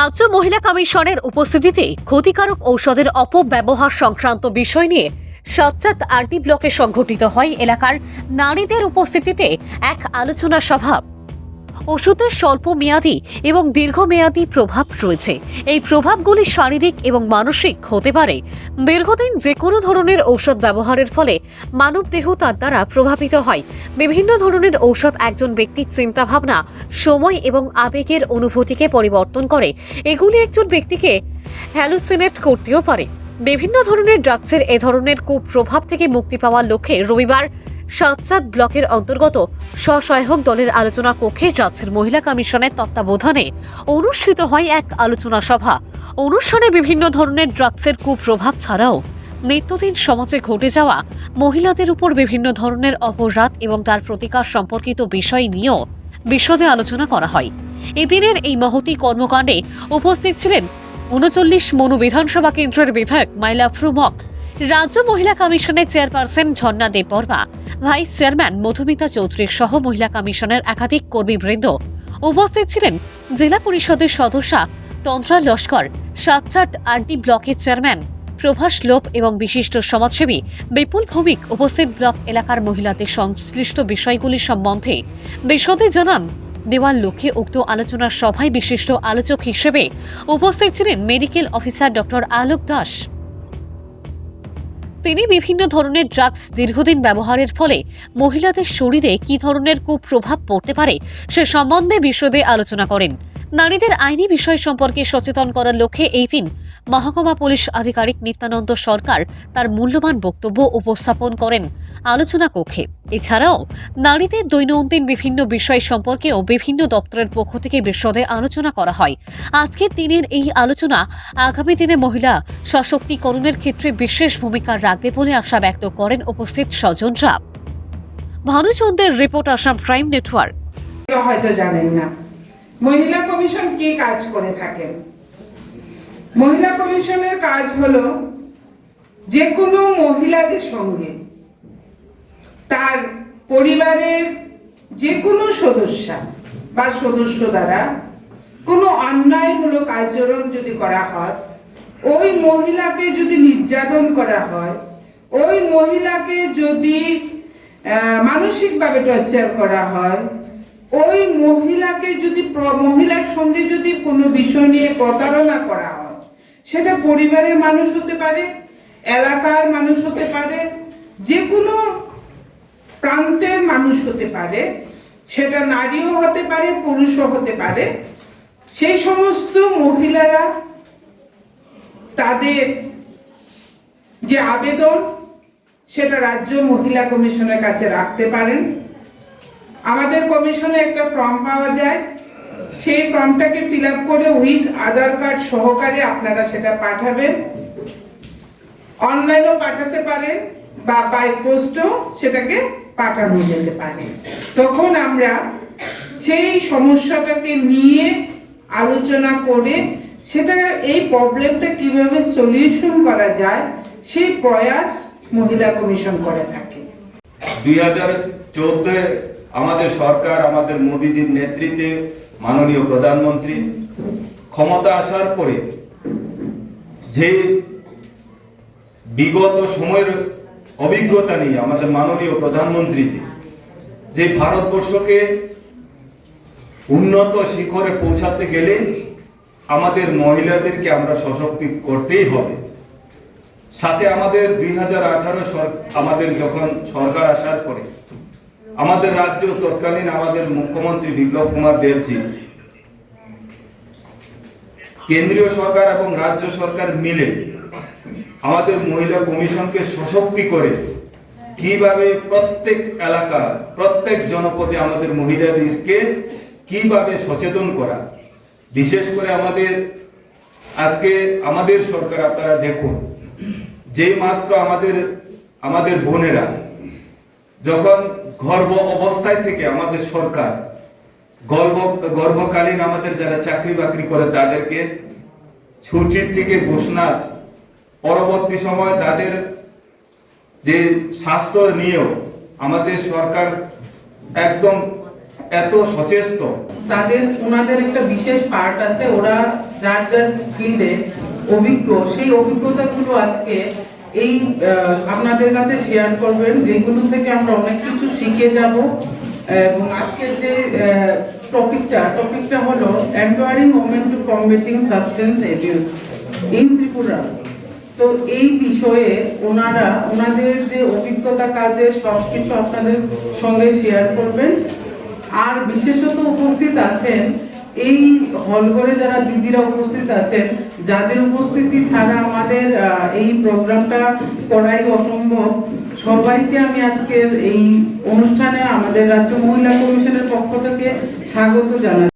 রাজ্য মহিলা কমিশনের উপস্থিতিতে ক্ষতিকারক ঔষধের অপব্যবহার সংক্রান্ত বিষয় নিয়ে সচ্চাত আরটি ব্লকে সংঘটিত হয় এলাকার নারীদের উপস্থিতিতে এক আলোচনা সভা। ওষুধের স্বল্প মেয়াদী এবং দীর্ঘমেয়াদী প্রভাব রয়েছে। এই প্রভাবগুলি শারীরিক এবং মানসিক হতে পারে। দীর্ঘদিন যে কোনো ধরনের ঔষধ ব্যবহারের ফলে মানব দেহ তার দ্বারা প্রভাবিত হয়। বিভিন্ন ধরনের ঔষধ একজন ব্যক্তির চিন্তাভাবনা, সময় এবং আবেগের অনুভূতিকে পরিবর্তন করে। এগুলি একজন ব্যক্তিকে হ্যালুসিনেট করতেও পারে। বিভিন্ন ধরনের ড্রাগসের এ ধরনের কুপ্রভাব থেকে মুক্তি পাওয়ার লক্ষ্যে রবিবার সাতসাত ব্লকের অন্তর্গত স্বসহায়ক দলের আলোচনা কক্ষে রাজ্যের মহিলা কমিশনের তত্ত্বাবধানে অনুষ্ঠিত হয় এক আলোচনা সভা। অনুষ্ঠানে বিভিন্ন ধরনের ড্রাগসের কুপ্রভাব ছাড়াও নিত্যদিন সমাজে ঘটে যাওয়া মহিলাদের উপর বিভিন্ন ধরনের অপরাধ এবং তার প্রতিকার সম্পর্কিত বিষয় নিয়েও বিশদে আলোচনা করা হয়। এদিনের এই মহতি কর্মকাণ্ডে উপস্থিত ছিলেন উনচল্লিশ মনু বিধানসভা কেন্দ্রের বিধায়ক মাইলা ফ্রুমক রাজ্য মহিলা কমিশনের chairperson Jharna Debbarma vice chairman Madhumita Chowdhury সহ মহিলা কমিশনের একাধিক কর্মীবৃন্দ উপস্থিত ছিলেন জেলা পরিষদের সদস্যা তন্ত্রা লস্কর, সাতচাট আরডি ব্লকের চেয়ারম্যান প্রভাস লোপ এবং বিশিষ্ট সমাজসেবী বিপুল ভৌমিক উপস্থিত ব্লক এলাকার মহিলাদের সংশ্লিষ্ট বিষয়গুলি সম্বন্ধে বিশদে জানান। দেওয়ার লক্ষ্যে উক্ত আলোচনার সভায় বিশিষ্ট আলোচক হিসেবে উপস্থিত ছিলেন medical officer doctor Alok Das. তিনি বিভিন্ন ধরনের ড্রাগস দীর্ঘদিন ব্যবহারের ফলে মহিলাদের শরীরে কি ধরনের কুপ্রভাব পড়তে পারে সে সম্বন্ধে বিশদে আলোচনা করেন। নারীদের আইনি বিষয় সম্পর্কে সচেতন করার লক্ষ্যে এই দিন মহকুমা পুলিশ আধিকারিক নিত্যানন্দ সরকার তার মূল্যবান বক্তব্য উপস্থাপন করেন আলোচনা কক্ষে। এছাড়াও নারীদের দৈনন্দিন বিভিন্ন বিষয় সম্পর্কেও বিভিন্ন দপ্তরের পক্ষ থেকে বিশদে আলোচনা করা হয়। আজকের দিনের এই আলোচনা আগামী দিনে মহিলা সশক্তিকরণের ক্ষেত্রে বিশেষ ভূমিকা রাখবে বলে আশা ব্যক্ত করেন উপস্থিত স্বজনরা। ভানুচন্দ্রের রিপোর্ট, আসাম ক্রাইম নেটওয়ার্ক। হয়তো জানেন না। মহিলা কমিশন কি কাজ করে থাকেন? মহিলা কমিশনের কাজ হলো যে কোনো মহিলাদের সঙ্গে তার পরিবারের যে কোনো সদস্যা বা সদস্য দ্বারা কোনো অন্যায়মূলক আচরণ যদি করা হয়, ওই মহিলাকে যদি নির্যাতন করা হয়, ওই মহিলাকে যদি মানসিকভাবে টর্চার করা হয় ওই মহিলাকে যদি মহিলার সঙ্গে যদি কোনো বিষয় নিয়ে প্রতারণা করা হয়, সেটা পরিবারের মানুষ হতে পারে, এলাকার মানুষ হতে পারে যে কোনো প্রান্তের মানুষ হতে পারে, সেটা নারীও হতে পারে, পুরুষও হতে পারে, সেই সমস্ত মহিলারা তাদের যে আবেদন, সেটা রাজ্য মহিলা কমিশনের কাছে রাখতে পারেন। আমাদের কমিশনে একটা ফর্ম পাওয়া যায়। সেই ফর্মটাকে ফিল করে উইথ আধার কার্ড সহকারে আপনারা সেটা পাঠাবেন। অনলাইনেও পাঠাতে পারেন বা বাই পোস্টও সেটাকে পাঠানো যেতে পারে। তখন আমরা সেই সমস্যাটাকে নিয়ে আলোচনা করে সেটা এই প্রবলেমটা কীভাবে সলিউশন করা যায়, সেই প্রয়াস মহিলা কমিশন করে থাকে। দুই হাজার চোদ্দে আমাদের সরকার, আমাদের মোদীজির নেতৃত্বে মাননীয় প্রধানমন্ত্রী ক্ষমতা আসার পরে যে বিগত সময়ের অভিজ্ঞতা নিয়ে আমাদের মাননীয় প্রধানমন্ত্রীজি, যে ভারতবর্ষকে উন্নত শিখরে পৌঁছাতে গেলে আমাদের মহিলাদেরকে আমরা সশক্তি করতেই হবে। সাথে আমাদের দুই হাজার আঠারো আমাদের যখন সরকার আসার পরে আমাদের রাজ্য তৎকালীন আমাদের মুখ্যমন্ত্রী বিপ্লব কুমার দেবজি, কেন্দ্রীয় সরকার এবং রাজ্য সরকার মিলে আমাদের মহিলা কমিশনকে সশক্তি করে কীভাবে প্রত্যেক এলাকা, প্রত্যেক জনপদে আমাদের মহিলাদেরকে কীভাবে সচেতন করা, বিশেষ করে আমাদের, আজকে আমাদের সরকার আপনারা দেখুন যেই মাত্র আমাদের আমাদের বোনেরা যখন গর্ভ অবস্থায় থেকে আমাদের সরকার গর্ভ গর্ভকালীন আমাদের যারা চাকরি বাকরি করে তাদেরকে ছুটির থেকে ঘোষণা পরবর্তী সময় তাদের যে স্বাস্থ্য নিয়েও আমাদের সরকার একদম এত সচেষ্ট। তাদের, ওনাদের একটা বিশেষ পার্ট আছে, ওরা যার যার ফিল্ডে অভিজ্ঞ, সেই অভিজ্ঞতাগুলো আজকে এই আপনাদের কাছে শেয়ার করবেন, যেগুলো থেকে আমরা অনেক কিছু শিখে যাব। এবং আজকের যে টপিকটা টপিকটা হলো empowering women to combating substance abuse in Tripura. তো এই বিষয়ে ওনারা, ওনাদের যে অভিজ্ঞতা কাজের সব কিছু আপনাদের সঙ্গে শেয়ার করবেন। আর বিশেষত উপস্থিত আছেন, এই হলঘরে যারা দিদিরা উপস্থিত আছেন যাদের উপস্থিতি ছাড়া আমাদের এই প্রোগ্রামটা করাই অসম্ভব। সবাইকে আমি আজকের এই অনুষ্ঠানে আমাদের রাজ্য মহিলা কমিশনের পক্ষ থেকে স্বাগত জানাই